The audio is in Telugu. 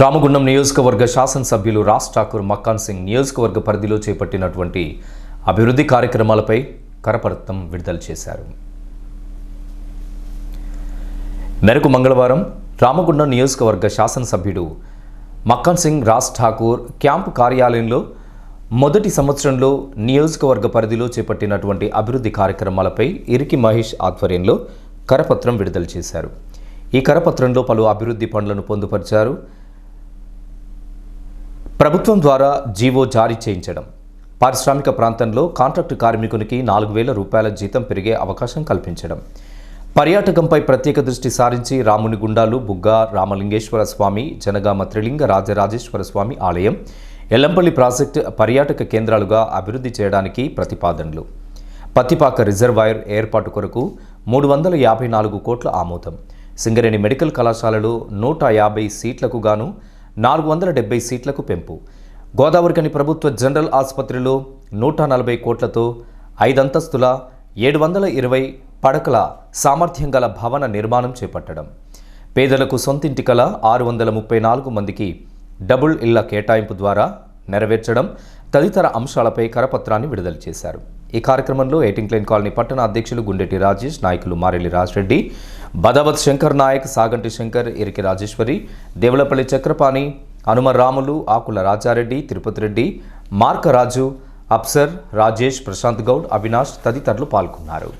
రామగుండం నియోజకవర్గ శాసనసభ్యులు రాజ్ ఠాకూర్ మక్కాన్ సింగ్ నియోజకవర్గ పరిధిలో చేపట్టినటువంటి అభివృద్ధి కార్యక్రమాలపై కరపత్రం విడుదల చేశారు. మేరకు మంగళవారం రామగుండం నియోజకవర్గ శాసనసభ్యుడు మక్కాన్ సింగ్ రాజ్ ఠాకూర్ క్యాంపు కార్యాలయంలో మొదటి సంవత్సరంలో నియోజకవర్గ పరిధిలో చేపట్టినటువంటి అభివృద్ధి కార్యక్రమాలపై ఇరికి మహేష్ ఆధ్వర్యంలో కరపత్రం విడుదల చేశారు. ఈ కరపత్రంలో పలు అభివృద్ధి పనులను పొందుపరిచారు. ప్రభుత్వం ద్వారా జీవో జారీ చేయించడం. పారిశ్రామిక ప్రాంతంలో కాంట్రాక్టు కార్మికునికి నాలుగు వేల రూపాయల జీతం పెరిగే అవకాశం కల్పించడం. పర్యాటకంపై ప్రత్యేక దృష్టి సారించి రాముని గుండాలు బుగ్గ రామలింగేశ్వర స్వామి జనగామ త్రిలింగ రాజరాజేశ్వర స్వామి ఆలయం ఎల్లంపల్లి ప్రాజెక్టు పర్యాటక కేంద్రాలుగా అభివృద్ధి చేయడానికి ప్రతిపాదనలు. పత్తిపాక రిజర్వాయర్ ఏర్పాటు కొరకు మూడు వందల యాభై నాలుగు కోట్ల ఆమోదం. సింగరేణి మెడికల్ కళాశాలలో నూట యాభై సీట్లకు గాను నాలుగు వందల డెబ్బై సీట్లకు పెంపు. గోదావరికని ప్రభుత్వ జనరల్ ఆసుపత్రిలో నూట నలభై కోట్లతో ఐదంతస్తుల ఏడు వందల ఇరవై పడకల సామర్థ్యం గల భవన నిర్మాణం చేపట్టడం. పేదలకు సొంతింటి కల ఆరు వందల ముప్పై నాలుగు మందికి డబుల్ ఇళ్ళ కేటాయింపు ద్వారా నెరవేర్చడం తదితర అంశాలపై కరపత్రాన్ని విడుదల చేశారు. ఈ కార్యక్రమంలో ఎయిటింగ్ లైన్ కాలనీ పట్టణ అధ్యక్షులు గుండెటి రాజేష్ నాయకులు మారెల్లి రాజ్రెడ్డి బదావత్ శంకర్ నాయక్ సాగంటి శంకర్ ఇరికి రాజేశ్వరి దేవులపల్లి చక్రపాణి హనుమ రాములు ఆకుల రాజారెడ్డి తిరుపతి రెడ్డి మార్కరాజు అప్సర్ రాజేష్ ప్రశాంత్ గౌడ్ అవినాష్ తదితరులు పాల్గొన్నారు.